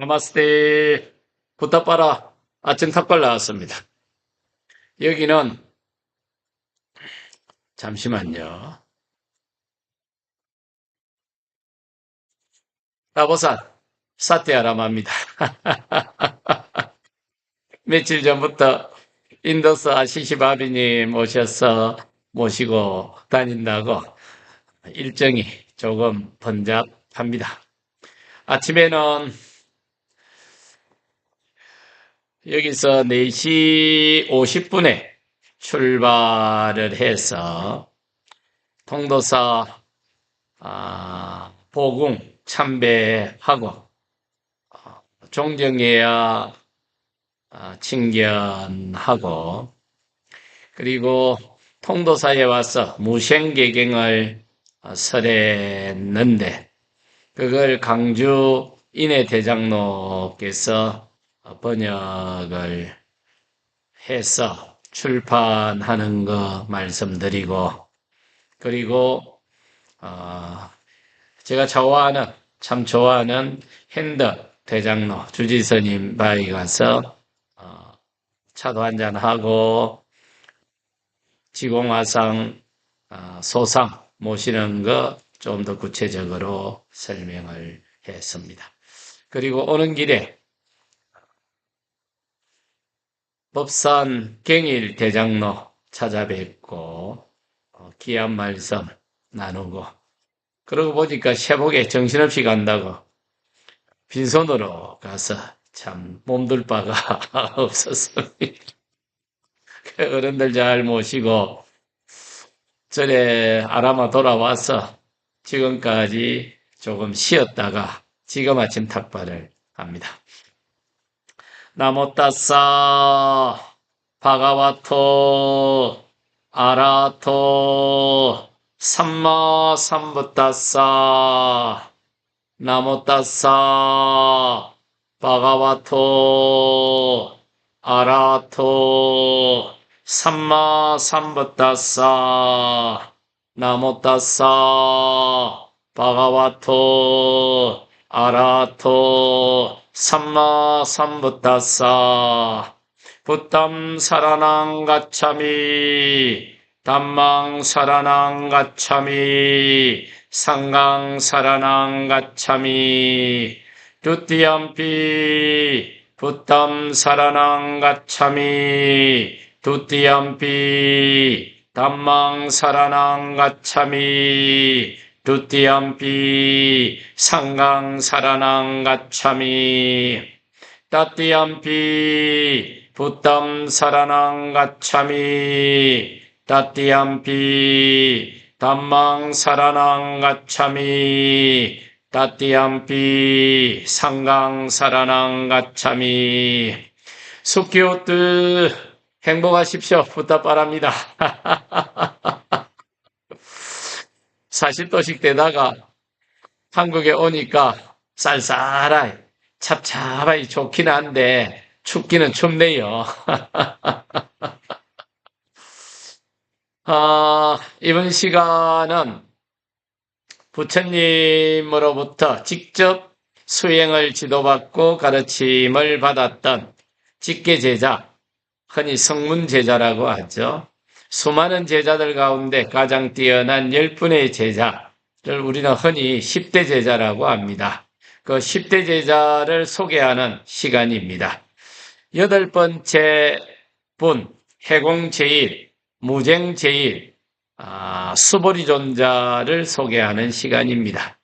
나마스테 부타빠라 아침 탁발 나왔습니다. 여기는 잠시만요. 라보산 사테아라마입니다. 며칠 전부터 인도스 아시시 바비님 오셔서 모시고 다닌다고 일정이 조금 번잡합니다. 아침에는 여기서 4시 50분에 출발을 해서 통도사 아, 보궁 참배하고 어, 종정예야 아, 친견하고 그리고 통도사에 와서 무생개경을 어, 설했는데 그걸 강주 인해 대장로께서 번역을 해서 출판하는 거 말씀드리고 그리고 어 제가 좋아하는 참 좋아하는 핸더 대장로 주지선님 바위 가서 어 차도 한잔 하고 지공화상 어 소상 모시는 거 좀 더 구체적으로 설명을 했습니다. 그리고 오는 길에 법산 갱일 대장로 찾아뵙고 어, 귀한 말씀 나누고 그러고 보니까 세복에 정신없이 간다고 빈손으로 가서 참 몸둘 바가 없었습니다. 그 어른들 잘 모시고 전에 아라마 돌아와서 지금까지 조금 쉬었다가 지금 아침 탁발을 합니다. 나모따사. 바가와토. 아라토. 삼마 삼부따사. 나모따사. 바가와토. 아라토. 삼마 삼부따사. 나모따사. 바가와토 아라토 삼마 삼부따사. 부담 사라낭 가참이 담망 사라낭 가참이 상강 사라낭 가참이 두띠암피. 부담 사라낭 가참이 두띠암피. 담망 사라낭 가참이 두띠암피 상강 사라낭 가참이 따띠암피 부담 사라낭 가참이 따띠암피 담망 사라낭 가참이 따띠암피 상강 사라낭 가참이 숙기호뜨 행복하십시오. 부탁 바랍니다. 40도씩 되다가 한국에 오니까 쌀쌀하이 찹찹하이 좋긴 한데 춥기는 춥네요. 아, 이번 시간은 부처님으로부터 직접 수행을 지도받고 가르침을 받았던 직계 제자, 흔히 성문 제자라고 하죠. 수많은 제자들 가운데 가장 뛰어난 열분의 제자를 우리는 흔히 10대 제자라고 합니다. 그 10대 제자를 소개하는 시간입니다. 여덟 번째 분, 해공제일, 무쟁제일, 아, 수보리존자를 소개하는 시간입니다.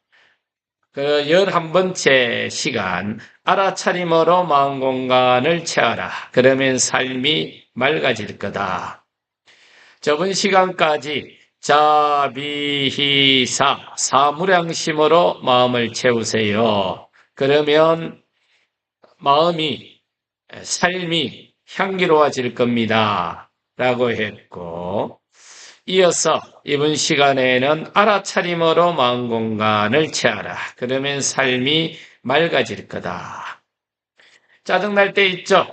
그 열한 번째 시간, 알아차림으로 마음 공간을 채워라. 그러면 삶이 맑아질 거다. 저번 시간까지 자비희사 사무량심으로 마음을 채우세요. 그러면 마음이 삶이 향기로워질 겁니다. 라고 했고 이어서 이번 시간에는 알아차림으로 마음 공간을 채하라. 그러면 삶이 맑아질 거다. 짜증날 때 있죠?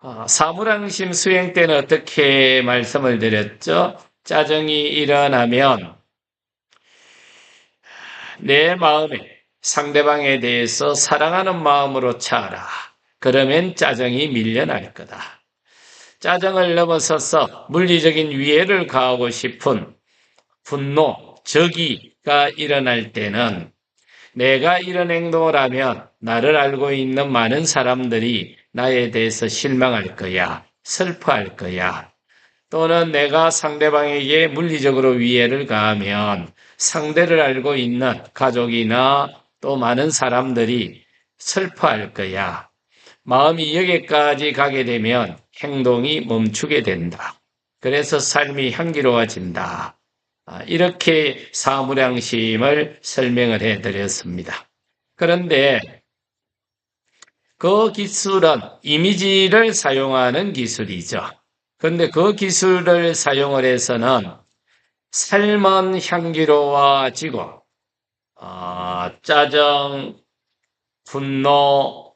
아, 사무랑심 수행 때는 어떻게 말씀을 드렸죠? 짜증이 일어나면 내 마음에 상대방에 대해서 사랑하는 마음으로 차라. 그러면 짜증이 밀려날 거다. 짜증을 넘어서서 물리적인 위해를 가하고 싶은 분노, 적의가 일어날 때는 내가 이런 행동을 하면 나를 알고 있는 많은 사람들이 나에 대해서 실망할 거야, 슬퍼할 거야. 또는 내가 상대방에게 물리적으로 위해를 가하면 상대를 알고 있는 가족이나 또 많은 사람들이 슬퍼할 거야. 마음이 여기까지 가게 되면 행동이 멈추게 된다. 그래서 삶이 향기로워진다. 아, 이렇게 사무량심을 설명을 해드렸습니다. 그런데 그 기술은 이미지를 사용하는 기술이죠. 그런데 그 기술을 사용을 해서는 삶은 향기로워지고 어, 짜증, 분노,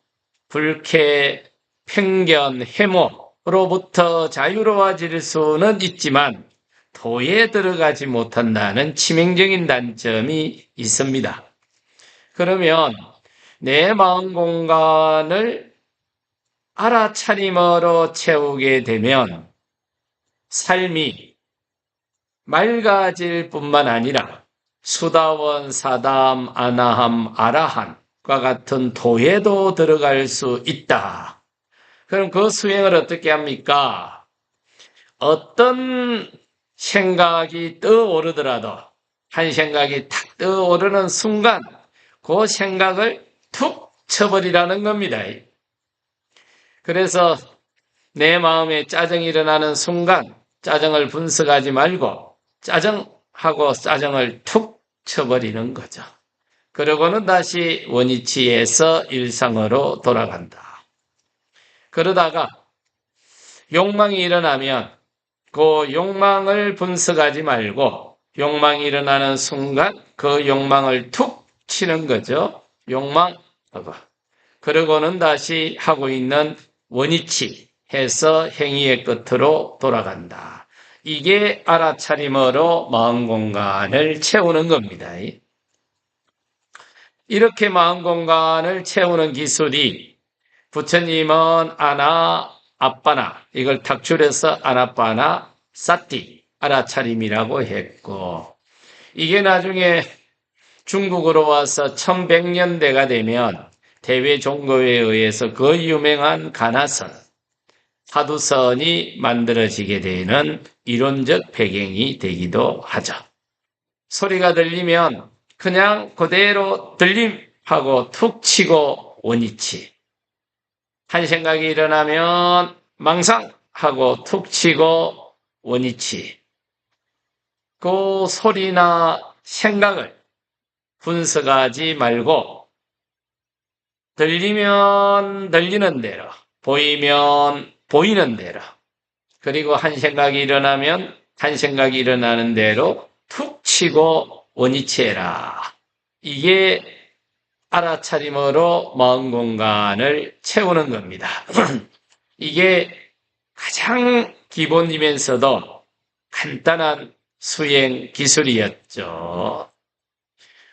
불쾌, 편견, 해모로부터 자유로워질 수는 있지만 도에 들어가지 못한다는 치명적인 단점이 있습니다. 그러면 내 마음 공간을 알아차림으로 채우게 되면 삶이 맑아질 뿐만 아니라 수다원, 사담, 아나함, 아라함과 같은 도에도 들어갈 수 있다. 그럼 그 수행을 어떻게 합니까? 어떤 생각이 떠오르더라도 한 생각이 탁 떠오르는 순간 그 생각을 툭 쳐버리라는 겁니다. 그래서 내 마음에 짜증이 일어나는 순간 짜증을 분석하지 말고 짜증하고 짜증을 툭 쳐버리는 거죠. 그러고는 다시 원위치에서 일상으로 돌아간다. 그러다가 욕망이 일어나면 그 욕망을 분석하지 말고 욕망이 일어나는 순간 그 욕망을 툭 치는 거죠. 욕망. 그러고는 다시 하고 있는 원위치 해서 행위의 끝으로 돌아간다. 이게 알아차림으로 마음 공간을 채우는 겁니다. 이렇게 마음 공간을 채우는 기술이 부처님은 아나 아빠나 이걸 탁 줄여서 아나빠나 사띠 알아차림이라고 했고 이게 나중에 중국으로 와서 1100년대가 되면 대외 종교에 의해서 그 유명한 가나선 사두선이 만들어지게 되는 이론적 배경이 되기도 하죠. 소리가 들리면 그냥 그대로 들림 하고 툭 치고 원위치 한 생각이 일어나면 망상 하고 툭 치고 원위치. 그 소리나 생각을 분석하지 말고 들리면 들리는 대로, 보이면 보이는 대로, 그리고 한 생각이 일어나면 한 생각이 일어나는 대로 툭 치고 원위치해라. 이게 알아차림으로 마음 공간을 채우는 겁니다. 이게 가장 기본이면서도 간단한 수행 기술이었죠.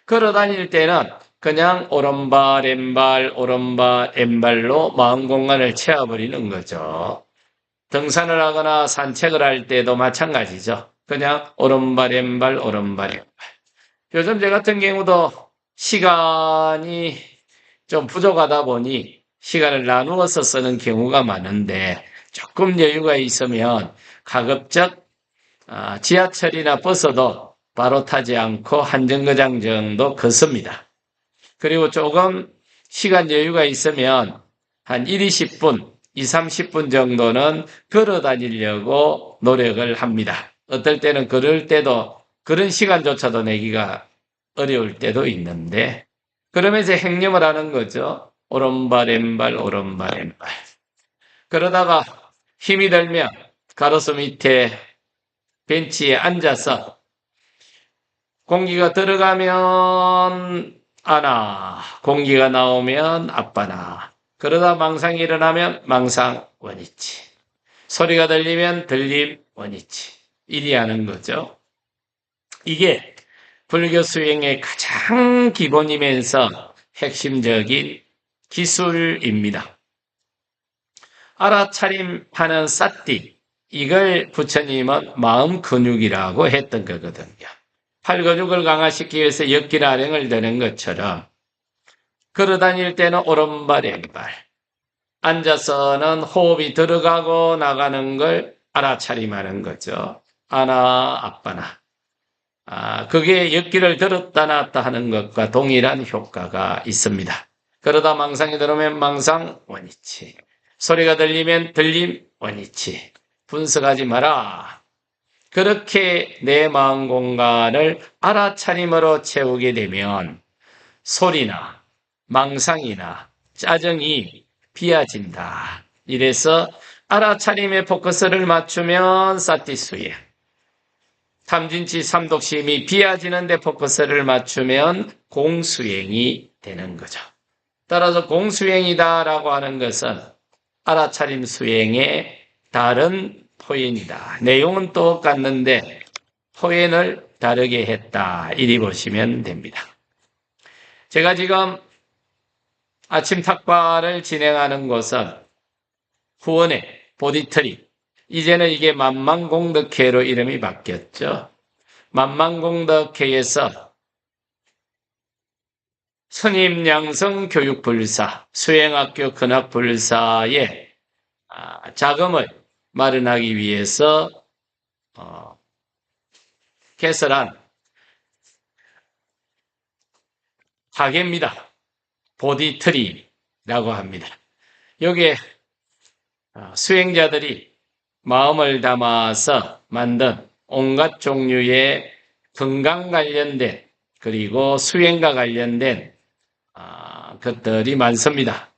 걸어 다닐 때는 그냥 오른발, 왼발, 오른발, 왼발로 마음 공간을 채워버리는 거죠. 등산을 하거나 산책을 할 때도 마찬가지죠. 그냥 오른발, 왼발, 오른발, 왼발. 요즘 제 같은 경우도 시간이 좀 부족하다 보니 시간을 나누어서 쓰는 경우가 많은데 조금 여유가 있으면 가급적 아, 지하철이나 버스도 바로 타지 않고 한 정거장 정도 걷습니다. 그리고 조금 시간 여유가 있으면 한 1, 20분, 2, 30분 정도는 걸어 다니려고 노력을 합니다. 어떨 때는 걸을 때도 그런 시간조차도 내기가 어려울 때도 있는데 그러면서 행념을 하는 거죠. 오른발 왼발 오른발 왼발 그러다가 힘이 들면 가로수 밑에 벤치에 앉아서 공기가 들어가면 아나 공기가 나오면 아빠나 그러다 망상이 일어나면 망상 원위치 소리가 들리면 들림 원위치 이리 하는 거죠. 이게 불교 수행의 가장 기본이면서 핵심적인 기술입니다. 알아차림하는 쌌띠, 이걸 부처님은 마음 근육이라고 했던 거거든요. 팔 근육을 강화시키기 위해서 아령을 드는 것처럼 걸어 다닐 때는 오른발, 왼발, 앉아서는 호흡이 들어가고 나가는 걸 알아차림하는 거죠. 아나, 아빠나. 아, 그게 역기를 들었다 놨다 하는 것과 동일한 효과가 있습니다. 그러다 망상이 들어오면 망상, 원위치. 소리가 들리면 들림, 원위치. 분석하지 마라. 그렇게 내 마음 공간을 알아차림으로 채우게 되면 소리나 망상이나 짜증이 비어진다. 이래서 알아차림의 포커스를 맞추면 사티수예. 탐진치 삼독심이 비어지는데 포커스를 맞추면 공수행이 되는 거죠. 따라서 공수행이다라고 하는 것은 알아차림 수행의 다른 포인이다. 내용은 똑같는데 포인을 다르게 했다. 이리 보시면 됩니다. 제가 지금 아침 탁과를 진행하는 곳은 후원의 보디트리. 이제는 이게 만만공덕회로 이름이 바뀌었죠. 만만공덕회에서 스님 양성 교육불사, 수행학교 근학불사의 아, 자금을 마련하기 위해서 어, 개설한 가게입니다. 보디트리라고 합니다. 여기에 어, 수행자들이 마음을 담아서 만든 온갖 종류의 건강 관련된 그리고 수행과 관련된 아, 것들이 많습니다.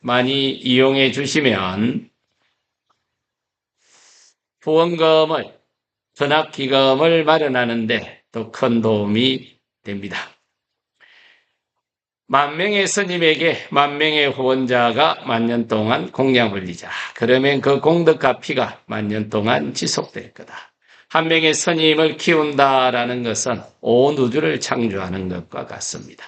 많이 이용해 주시면 후원금을 전학기금을 마련하는데 또큰 도움이 됩니다. 만 명의 스님에게 만 명의 후원자가 만 년 동안 공양 올리자. 그러면 그 공덕과 피가 만 년 동안 지속될 거다. 한 명의 스님을 키운다라는 것은 온 우주를 창조하는 것과 같습니다.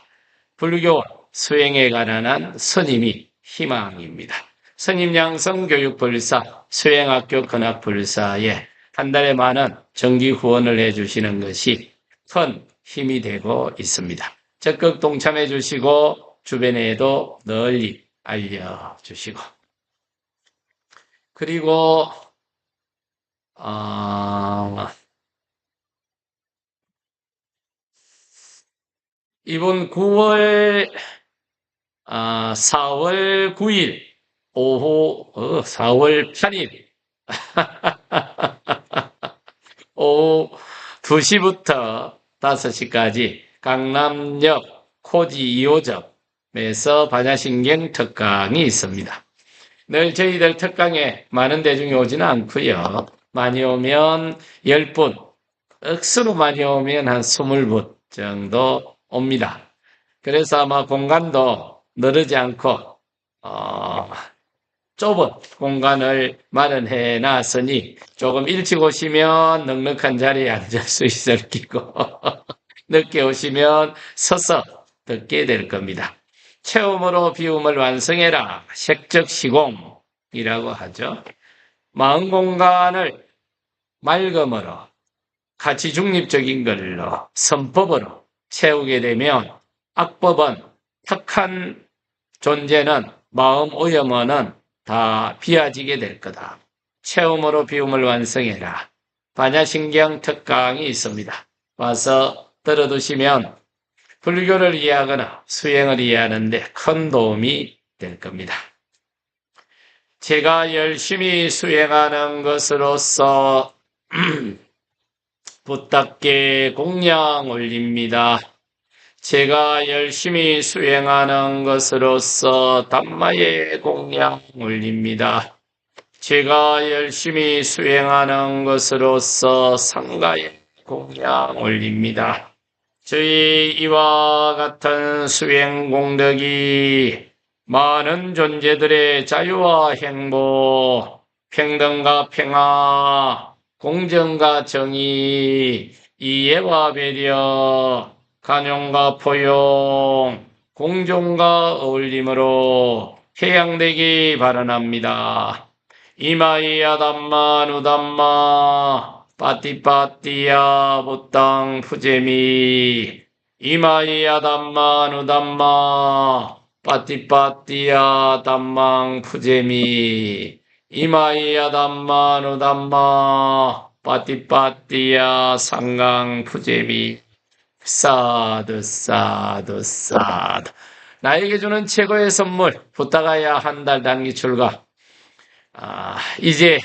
불교 수행에 관한 스님이 희망입니다. 스님 양성 교육불사, 수행학교 근학불사에 한 달에 많은 정기 후원을 해주시는 것이 큰 힘이 되고 있습니다. 적극 동참해 주시고 주변에도 널리 알려주시고 그리고 어, 이번 9월 아, 4월 9일 오후 어, 4월 8일 오후 2시부터 5시까지 강남역 코지 2호점에서 반야신경 특강이 있습니다. 늘 저희들 특강에 많은 대중이 오지는 않고요. 많이 오면 10분, 억수로 많이 오면 한 20분 정도 옵니다. 그래서 아마 공간도 늘지 않고 어, 좁은 공간을 마련해 놨으니 조금 일찍 오시면 넉넉한 자리에 앉을 수 있을 끼고 늦게 오시면 서서 듣게 될 겁니다. 체험으로 비움을 완성해라. 색적 시공이라고 하죠. 마음 공간을 맑음으로 가치 중립적인 걸로 선법으로 채우게 되면 악법은 탁한 존재는 마음 오염은 다 비어지게 될 거다. 체험으로 비움을 완성해라. 반야신경 특강이 있습니다. 와서 들어두시면 불교를 이해하거나 수행을 이해하는데 큰 도움이 될 겁니다. 제가 열심히 수행하는 것으로서 부탁께 공양 올립니다. 제가 열심히 수행하는 것으로서 담마의 공양 올립니다. 제가 열심히 수행하는 것으로서 상가의 공양 올립니다. 저희 이와 같은 수행 공덕이 많은 존재들의 자유와 행복, 평등과 평화, 공정과 정의, 이해와 배려, 간용과 포용, 공존과 어울림으로 해양되기 바라납니다. 이마이야 담마 누담마 빠띠빠띠야 보땅 푸제미. 이마이야 담마 누담마 빠띠빠띠야 담망 푸제미. 이마이야 담마 누담마 빠띠빠띠야 상강 푸제미 사드 사드 사드 나에게 주는 최고의 선물 부탁하야 한 달 단기 출가 아, 이제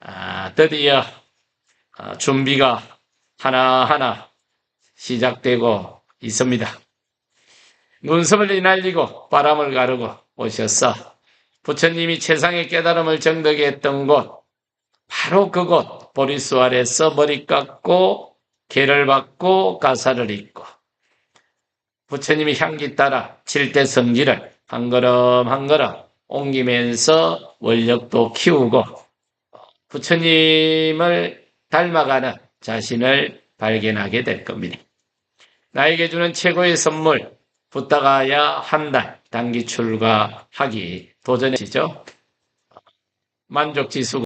아, 드디어 아, 준비가 하나하나 시작되고 있습니다. 눈썹을 이날리고 바람을 가르고 오셨어. 부처님이 최상의 깨달음을 정덕에 했던 곳, 바로 그곳, 보리수 아래서 머리 깎고, 개를 받고, 가사를 입고, 부처님이 향기 따라 칠대 성지를 한 걸음 한 걸음 옮기면서 원력도 키우고, 부처님을 닮아가는 자신을 발견하게 될 겁니다. 나에게 주는 최고의 선물, 부탁하야 한 달 단기 출가하기 도전해지죠. 만족 지수